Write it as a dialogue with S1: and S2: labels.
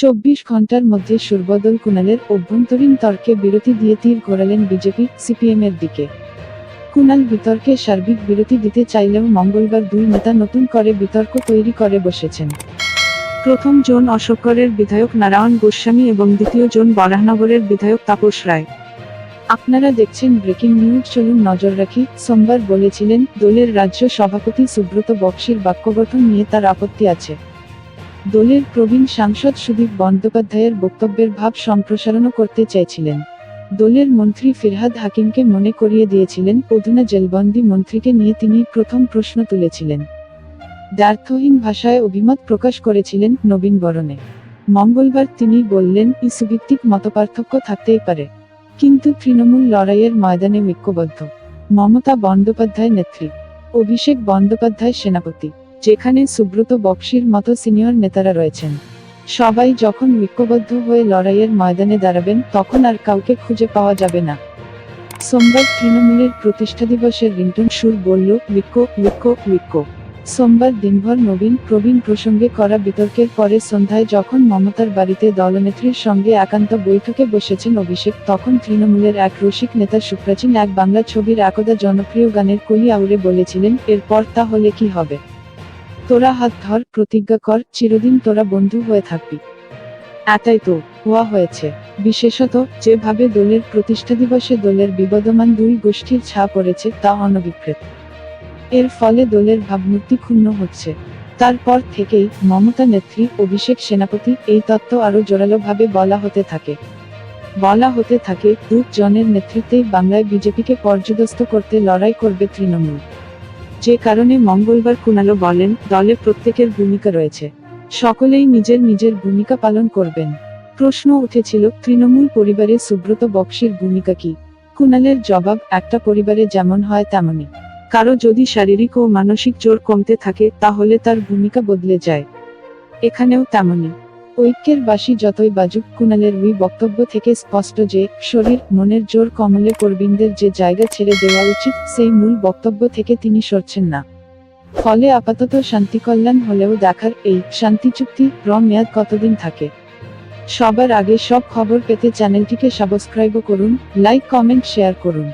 S1: চব্বিশ ঘণ্টার মধ্যে সুরবদল কুণালের অভ্যন্তরীণ তর্কে বিরতি দিয়ে তীর ঘোরালেন বিজেপি, সিপিএম এর দিকে। কুণাল বিতর্কে সার্বিক বিরতি দিতে চাইলেও মঙ্গলবার দুই নেতা নতুন করে বিতর্ক তৈরি করে বসেছেন। প্রথম জন অশোকরের বিধায়ক নারায়ণ গোস্বামী এবং দ্বিতীয় জন বরাহনগরের বিধায়ক তাপস রায়। আপনারা দেখছেন ব্রেকিং নিউজ, চলুন নজর রাখি, সোমবার বলেছিলেন, দলের রাজ্য সভাপতি সুব্রত বক্সির বাক্যগঠন নিয়ে তার আপত্তি আছে। দলের প্রবীণ সাংসদ সুদীপ বন্দ্যোপাধ্যায়ের বক্তব্যের ভাব সম্প্রসারণও করতে চাইছিলেন দলের মন্ত্রী ফিরহাদ হাকিমকে মনে করিয়ে দিয়েছিলেন অধুনা জেলবন্দি মন্ত্রীকে নিয়ে তিনি প্রথম প্রশ্ন তুলেছিলেন। দ্ব্যর্থহীন ভাষায় অভিমত প্রকাশ করেছিলেন নবীন বরণে। মঙ্গলবার তিনি বললেন, ইস্যুভিত্তিক মতপার্থক্য থাকতেই পারে। কিন্তু তৃণমূল লড়াইয়ের ময়দানে ঐক্যবদ্ধ। মমতা বন্দ্যোপাধ্যায় নেত্রী। অভিষেক বন্দ্যোপাধ্যায় সেনাপতি। যেখানে সুব্রত বক্সির মতো সিনিয়র নেতারা রয়েছেন। সবাই যখন ঐক্যবদ্ধ হয়ে লড়াইয়ের ময়দানে দাঁড়াবেন, তখন আর কাউকে খুঁজে পাওয়া যাবে না। সোমবার তৃণমূলের প্রতিষ্ঠা দিবসের রিন্টন সুর বলল, ঐক্য উইক্কো উইক্কো সোমবার দিনভর নবীন, প্রবীণ প্রসঙ্গে করা বিতর্কের পরে সন্ধ্যায় যখন মমতার বাড়িতে দলনেত্রীর সঙ্গে একান্ত বৈঠকে বসেছেন অভিষেক, তখন তৃণমূলের এক রসিক নেতা সুপ্রাচীন এক বাংলা ছবির একদা জনপ্রিয় গানের কলি আউড়ে বলেছিলেন, এরপর তাহলে কি হবে? তোরা হাত ধর, প্রতিজ্ঞা কর, চিরদিন তোরা বন্ধু হয়ে থাকবি। এটাই তো, হওয়া হয়েছে। বিশেষত, যেভাবে দলের প্রতিষ্ঠা দিবসে দলের বিবদমান দুই গোষ্ঠীর ছাপ পড়েছে, তা অনভিপ্রেত। এর ফলে দলের ভাবমূর্তি ক্ষুণ্ণ হচ্ছে। তারপর থেকেই মমতা নেত্রী, অভিষেক সেনাপতি, এই তত্ত্ব আরও জোরালোভাবে বলা হতে থাকে। বলা হতে থাকে দু জনের নেতৃত্বেই বাংলায় বিজেপিকে পর্যদস্ত করতে লড়াই করবে তৃণমূল। যে কারণে মঙ্গলবার কুণালো বলেন, দলে প্রত্যেকের ভূমিকা রয়েছে। সকলেই নিজের নিজের ভূমিকা পালন করবেন। প্রশ্ন উঠেছিল, তৃণমূল পরিবারে সুব্রত বক্সির ভূমিকা কি? কুণালের জবাব, একটা পরিবারে যেমন হয় তেমনই। কারও যদি শারীরিক ও মানসিক জোর কমতে থাকে, তাহলে তার ভূমিকা বদলে যায়। এখানেও তেমনই। ঐক্যের বাসী যতই বাজুক কুণালের ওই বক্তব্য থেকে স্পষ্ট যে, শরীর, মনের জোর কমলে প্রবীণদের যে জায়গা ছেড়ে দেওয়া উচিত, সেই মূল বক্তব্য থেকে তিনি সরছেন না। ফলে আপাতত শান্তি কল্যাণ হলেও দেখার এই শান্তি চুক্তি র মেয়াদ কতদিন থাকে? সবার আগে সব খবর পেতে চ্যানেলটিকে সাবস্ক্রাইব করুন, লাইক, কমেন্ট, শেয়ার করুন।